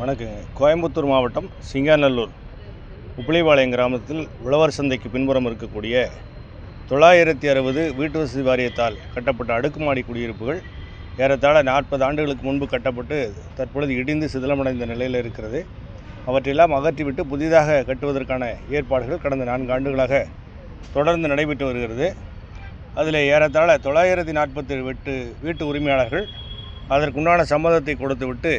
வணக்கங்க. கோயம்புத்தூர் மாவட்டம் சிங்காநல்லூர் உப்பிலிபாளையம் கிராமத்தில் உழவர் சந்தைக்கு பின்புறம் இருக்கக்கூடிய தொள்ளாயிரத்தி அறுபது வீட்டு வசதி வாரியத்தால் கட்டப்பட்ட அடுக்குமாடி குடியிருப்புகள் ஏறத்தாழ நாற்பது ஆண்டுகளுக்கு முன்பு கட்டப்பட்டு தற்பொழுது இடிந்து சிதிலமடைந்த நிலையில் இருக்கிறது. அவற்றையெல்லாம் அகற்றிவிட்டு புதிதாக கட்டுவதற்கான ஏற்பாடுகள் கடந்த நான்கு ஆண்டுகளாக தொடர்ந்து நடைபெற்று வருகிறது. அதில் ஏறத்தாழ தொள்ளாயிரத்தி நாற்பத்தி எட்டு வீட்டு உரிமையாளர்கள் அதற்குண்டான சம்மதத்தை கொடுத்துவிட்டு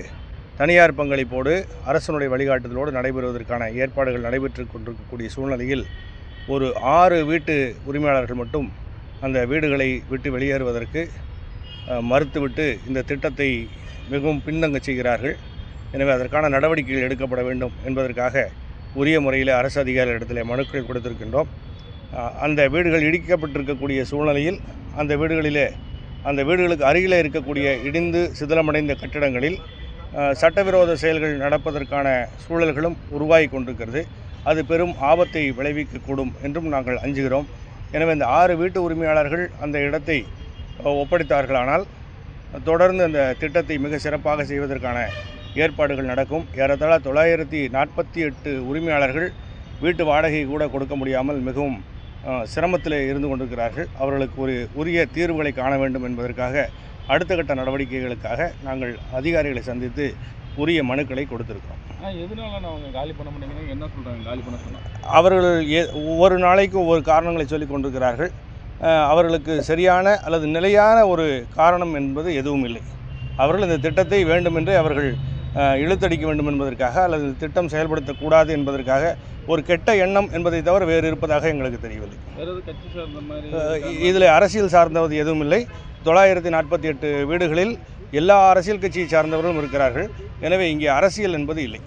தனியார் பங்களிப்போடு அரசனுடைய வழிகாட்டுதலோடு நடைபெறுவதற்கான ஏற்பாடுகள் நடைபெற்று கொண்டிருக்கக்கூடிய சூழ்நிலையில் ஒரு ஆறு வீட்டு உரிமையாளர்கள் மட்டும் அந்த வீடுகளை விட்டு வெளியேறுவதற்கு மறுத்துவிட்டு இந்த திட்டத்தை மிகவும் பின்தங்க செய்கிறார்கள். எனவே அதற்கான நடவடிக்கைகள் எடுக்கப்பட வேண்டும் என்பதற்காக உரிய முறையில் அரசு அதிகாரிகளிடத்தில் மனுக்கள் கொடுத்திருக்கின்றோம். அந்த வீடுகள் இடிக்கப்பட்டிருக்கக்கூடிய சூழ்நிலையில் அந்த வீடுகளிலே அந்த வீடுகளுக்கு அருகில் இருக்கக்கூடிய இடிந்து சிதிலமடைந்த கட்டிடங்களில் சட்டவிரோத செயல்கள் நடப்பதற்கான சூழல்களும் உருவாகி கொண்டிருக்கிறது. அது பெரும் ஆபத்தை விளைவிக்கக்கூடும் என்றும் நாங்கள் அஞ்சுகிறோம். எனவே இந்த ஆறு வீட்டு உரிமையாளர்கள் அந்த இடத்தை ஒப்படைத்தார்களானால் தொடர்ந்து அந்த திட்டத்தை மிக சிறப்பாக செய்வதற்கான ஏற்பாடுகள் நடக்கும். ஏறத்தாழ தொள்ளாயிரத்தி நாற்பத்தி எட்டு உரிமையாளர்கள் வீட்டு வாடகை கூட கொடுக்க முடியாமல் மிகவும் சிரமத்தில் இருந்து கொண்டிருக்கிறார்கள். அவர்களுக்கு ஒரு உரிய தீர்வுகளை காண வேண்டும் என்பதற்காக அடுத்த கட்ட நடவடிக்கைகளுக்காக நாங்கள் அதிகாரிகளை சந்தித்து உரிய மனுக்களை கொடுத்திருக்கிறோம். ஆனால் எதனால நான் அவங்க காலி பண்ண மாட்டேங்கிறாங்க என்ன சொல்கிறாங்க காலி பண்ண சொன்னாங்க அவர்கள் ஏ ஒவ்வொரு நாளைக்கு ஒவ்வொரு காரணங்களை சொல்லிக் கொண்டிருக்கிறார்கள். அவர்களுக்கு சரியான அல்லது நிலையான ஒரு காரணம் என்பது எதுவும் இல்லை. அவர்கள் இந்த திட்டத்தை வேண்டுமென்றே அவர்கள் இழுத்தடிக்க வேண்டும் என்பதற்காக அல்லது திட்டம் செயல்படுத்தக்கூடாது என்பதற்காக ஒரு கெட்ட எண்ணம் என்பதை தவிர வேறு இருப்பதாக எங்களுக்கு தெரியவில்லை. வேற எதுவும் கட்சி சார்ந்த மாதிரி இதில் அரசியல் சார்ந்தது எதுவும் இல்லை. தொள்ளாயிரத்தி நாற்பத்தி எட்டு வீடுகளில் எல்லா அரசியல் கட்சியை சார்ந்தவர்களும் இருக்கிறார்கள். எனவே இங்கே அரசியல் என்பது இல்லை.